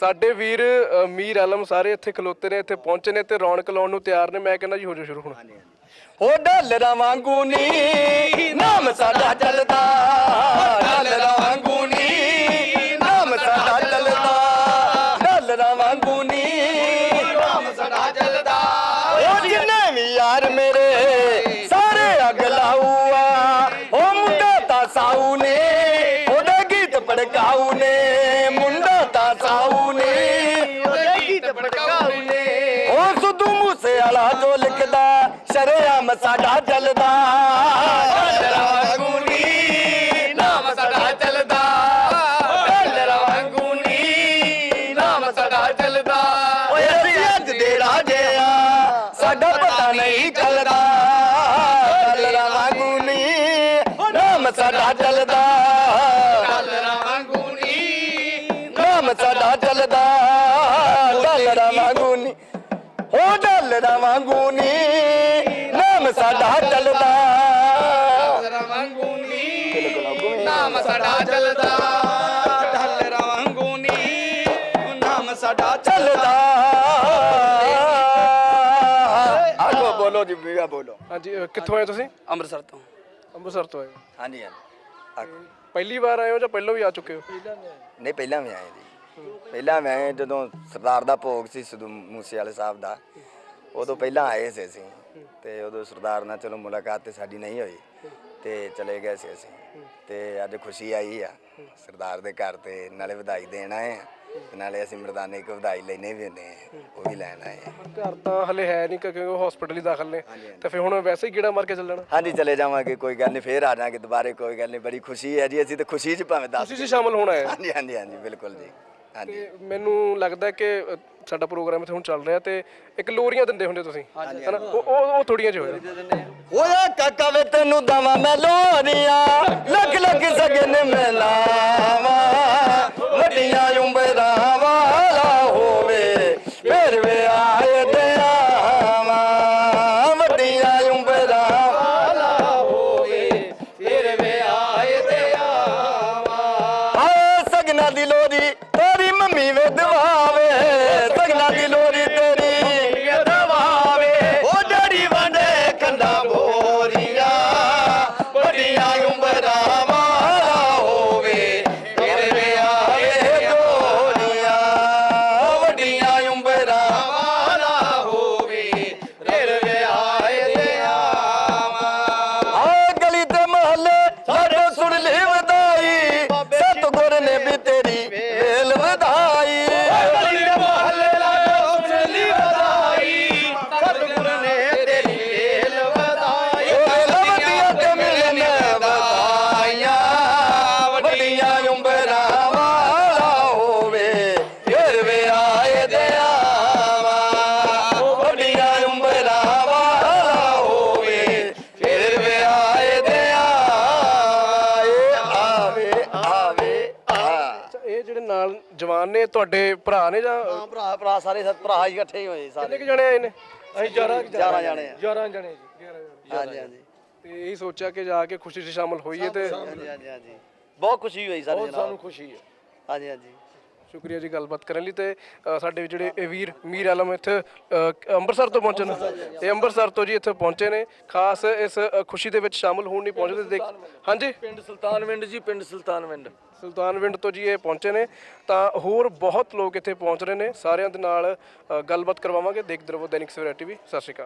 ਸਾਡੇ ਵੀਰ ਅ, ਮੀਰ ਆਲਮ ਸਾਰੇ ਇੱਥੇ ਖਲੋਤੇ ਨੇ ਇੱਥੇ ਪਹੁੰਚੇ ਨੇ ਤੇ ਰੌਣਕ ਲਾਉਣ ਨੂੰ ਤਿਆਰ ਨੇ। ਮੈਂ ਕਹਿੰਦਾ ਜੀ ਹੋ ਜਾ ਸ਼ੁਰੂ ਹੁਣ। ਹੋ ਡਾਲਰਾਂ ਵਾਂਗੂ ਨੀ ਨਾਮ ਸਾਡਾ ਚੱਲਦਾ। ਡਾਲਰਾਂ ਵਾਂਗੂ ਨੀ ਨਾਮ ਸਾਡਾ ਚੱਲਦਾ। ਡਾਲਰਾਂ ਵਾਂਗੂ ਨੀ ਨਾਮ ਸਾਡਾ ਚੱਲਦਾ। ਉਹ ਜਿੰਨੇ ਵੀ ਯਾਰ ਮੇਰੇ ਜੋ ਲਿਖਦਾ ਸ਼ਰੇਆਮ ਸਾਡਾ ਚੱਲਦਾ। ਡਾਲਰਾਂ ਵਾਂਗੂ ਨੀ ਨਾਮ ਸਾਡਾ ਚੱਲਦਾ। ਡਾਲਰਾਂ ਵਾਂਗੂ ਨੀ ਨਾਮ ਸਾਡਾ ਚੱਲਦਾ। ਓਏ ਅਸੀਂ ਅੱਜ ਦੇ ਰਾਜੇ ਆ ਸਾਡਾ ਪਤਾ ਨਹੀਂ ਚੱਲਦਾ। ਡਾਲਰਾਂ ਵਾਂਗੂ ਨੀ ਨਾਮ ਸਾਡਾ ਚੱਲਦਾ। ਡਾਲਰਾਂ ਵਾਂਗੂ ਨੀ ਨਾਮ ਸਾਡਾ ਚੱਲਦਾ। ਡਾਲਰਾਂ ਵਾਂਗੂ ਨੀ ਹੋ ਡਾਲਰਾਂ ਵਾਂਗੂ ਨੀ ਨਾਮ ਸਾਡਾ ਚੱਲਦਾ। ਡਾਲਰਾਂ ਵਾਂਗੂ ਨੀ ਨਾਮ ਸਾਡਾ ਚੱਲਦਾ। ਡਾਲਰਾਂ ਵਾਂਗੂ ਨੀ ਨਾਮ ਸਾਡਾ ਚੱਲਦਾ। ਆਗੋ ਬੋਲੋ ਜੀ ਵੀਰਾ ਬੋਲੋ। ਹਾਂਜੀ ਕਿੱਥੋਂ ਆਏ ਤੁਸੀਂ? ਅੰਮ੍ਰਿਤਸਰ ਤੋਂ। ਅੰਮ੍ਰਿਤਸਰ ਤੋਂ ਆਏ। ਹਾਂਜੀ ਹਾਂਜੀ। ਪਹਿਲੀ ਵਾਰ ਆਏ ਹੋ ਜਾਂ ਪਹਿਲਾਂ ਵੀ ਆ ਚੁੱਕੇ ਹੋ? ਨਹੀਂ ਪਹਿਲਾਂ ਵੀ ਆਏ ਜੀ। ਪਹਿਲਾਂ ਮੈਂ ਜਦੋਂ ਸਰਦਾਰ ਦਾ ਭੋਗ ਸੀ ਸਿੱਧੂ ਮੂਸੇ ਵਾਲੇ ਸਾਹਿਬ ਦਾ ਉਦੋਂ ਪਹਿਲਾਂ ਆਏ ਸੀ ਅਸੀਂ। ਤੇ ਉਦੋਂ ਸਰਦਾਰ ਨਾਲ ਚਲੋ ਮੁਲਾਕਾਤ ਤੇ ਸਾਡੀ ਨਹੀਂ ਹੋਈ। ਤੇ ਚਲੇ ਗਏ ਸੀ ਅਸੀਂ। ਤੇ ਅੱਜ ਖੁਸ਼ੀ ਆਈ ਆ। ਸਰਦਾਰ ਦੇ ਘਰ ਤੇ ਨਾਲੇ ਵਧਾਈ ਦੇਣ ਆਏ ਆ। ਨਾਲੇ ਅਸੀਂ ਮਰਦਾਨੇ ਕੋ ਵਧਾਈ ਲੈਣੇ ਵੀ ਹੁੰਦੇ ਆ। ਉਹ ਵੀ ਲੈਣ ਆਏ ਆ। ਘਰ ਤਾਂ ਹਲੇ ਹੈ ਨਹੀਂ ਕਿਉਂਕਿ ਉਹ ਹਸਪੀਟਲ ਹੀ ਦਾਖਲ ਨੇ। ਤੇ ਫਿਰ ਹੁਣ ਵੈਸੇ ਹੀ ਕੀੜਾ ਮਾਰ ਕੇ ਚੱਲਣਾ। ਹਾਂਜੀ ਚਲੇ ਜਾਵਾਂਗੇ ਕੋਈ ਗੱਲ ਨਹੀਂ ਫੇਰ ਆ ਜਾਾਂਗੇ ਦੁਬਾਰੇ ਕੋਈ ਗੱਲ ਨਹੀਂ। ਬੜੀ ਖੁਸ਼ੀ ਹੈ ਜੀ ਅਸੀਂ ਤਾਂ ਖੁਸ਼ੀ 'ਚ ਭਾਵੇਂ ਦੱਸ ਤੁਸੀਂ ਜੀ ਸ਼ਾਮਲ ਹੋਣਾ ਹੈ। ਹਾਂਜੀ ਹਾਂਜੀ ਹਾਂਜੀ ਬਿਲਕੁਲ ਜੀ। ਤੇ ਮੈਨੂੰ ਲੱਗਦਾ ਕਿ ਅ, ਸਾਡਾ ਪ੍ਰੋਗਰਾਮ ਇੱਥੇ ਹੁਣ ਚੱਲ ਰਿਹਾ ਤੇ ਇੱਕ ਲੋਰੀਆਂ ਦਿੰਦੇ ਹੁੰਦੇ ਤੁਸੀਂ ਹਨਾ? ਉਹ ਉਹ ਉਹ ਥੋੜੀਆਂ ਜਿਹਾ ਹੋਇਆ ਓਏ ਕਾਕਾ ਵੇ ਤੈਨੂੰ ਦਵਾ ਮੈਂ ਲੋਰੀਆਂ। ਲੱਖ ਲੱਖ ਸਗਨ ਮਿਲਾਵਾ ਤੇਰੀ ਮੰਮੀ ਵੇ ਦਵਾਵੇ ਦੀ ਲੋਰੀ ਤੇਰੀ ਦਵਾਵੇ। ਉਹ ਜੜੀ ਵੰਡੇ ਕੰਡਾ ਬੋਰੀਆਂ, ਵੱਡੀਆਂ ਉਮਰਾਂ ਵਾਲਾ ਹੋਵੇ। ਫਿਰ ਵੇ ਆਏ ਦੋਰੀਆਂ ਵੱਡੀਆਂ ਉਮਰਾਂ ਵਾਲਾ ਹੋਵੇ। ਫਿਰ ਵੇ ਆਏ ਤੇ ਆਵਾ। ਆ ਗਲੀ ਤੇ ਮਹੱਲੇ, ਸਾਡੇ ਸੁਣ ਲਈ ਵਧਾਈ ਸਤਗੁਰ ਨੇ ਵੀ ਤੇਰੀ ਜਿਹੜੇ ਨਾਲ ਜਵਾਨ ਨੇ ਤੁਹਾਡੇ ਭਰਾ ਨੇ ਜਾਂ ਹਾਂ ਭਰਾ ਭਰਾ ਸਾਰੇ ਸੱਤ ਭਰਾ ਹੀ ਇਕੱਠੇ ਹੀ ਹੋਏ ਸਾਰੇ। ਕਿੰਨੇ ਕੁ ਜਣੇ ਆਏ ਨੇ? ਅਸੀਂ 11 11 ਜਾਣੇ ਆ। 11 ਜਣੇ ਜੀ 11 ਜਣੇ। ਹਾਂਜੀ ਹਾਂਜੀ। ਤੇ ਇਹ ਸੋਚਿਆ ਕਿ ਜਾ ਕੇ ਖੁਸ਼ੀ 'ਚ ਸ਼ਾਮਲ ਹੋਈਏ ਤੇ ਹਾਂਜੀ ਹਾਂਜੀ ਹਾਂਜੀ। ਬਹੁਤ ਖੁਸ਼ੀ ਹੋਈ ਸਾਡੇ ਜਨਾਬ ਸਾਨੂੰ ਖੁਸ਼ੀ ਹੈ ਹਾਂਜੀ ਹਾਂਜੀ। ਸ਼ੁਕਰੀਆ ਜੀ ਗੱਲਬਾਤ ਕਰਨ ਲਈ ਤੇ ਅ, ਸਾਡੇ ਜਿਹੜੇ ਇਹ ਵੀਰ ਮੀਰ ਆਲਮ ਇੱਥੇ ਅ, ਅੰਮ੍ਰਿਤਸਰ ਤੋਂ ਪਹੁੰਚੇ ਨੇ। ਇਹ ਅੰਮ੍ਰਿਤਸਰ ਤੋਂ ਜੀ ਇੱਥੇ ਪਹੁੰਚੇ ਨੇ। ਖਾਸ ਇਸ ਅ, ਖੁਸ਼ੀ ਦੇ ਵਿੱਚ ਸ਼ਾਮਲ ਹੋਣ ਨਹੀਂ ਪਹੁੰਚੇ ਤੇ ਦੇਖ ਹਾਂਜੀ? ਪਿੰਡ ਸੁਲਤਾਨਵਿੰਡ ਜੀ ਪਿੰਡ ਸੁਲਤਾਨਵਿੰਡ। ਸੁਲਤਾਨਵਿੰਡ ਤੋਂ ਜੀ ਇਹ ਪਹੁੰਚੇ ਨੇ। ਤਾਂ ਹੋਰ ਬਹੁਤ ਲੋਕ ਇੱਥੇ ਪਹੁੰਚ ਰਹੇ ਨੇ। ਸਾਰਿਆਂ ਦੇ ਨਾਲ ਅ, ਗੱਲਬਾਤ ਕਰਵਾਵਾਂਗੇ। ਦੇਖਦੇ ਰਹੋ ਦੈਨਿਕ ਸਵੇਰਾ ਟੀਵੀ। ਸਤਿ ਸ਼੍ਰੀ ਅਕਾਲ।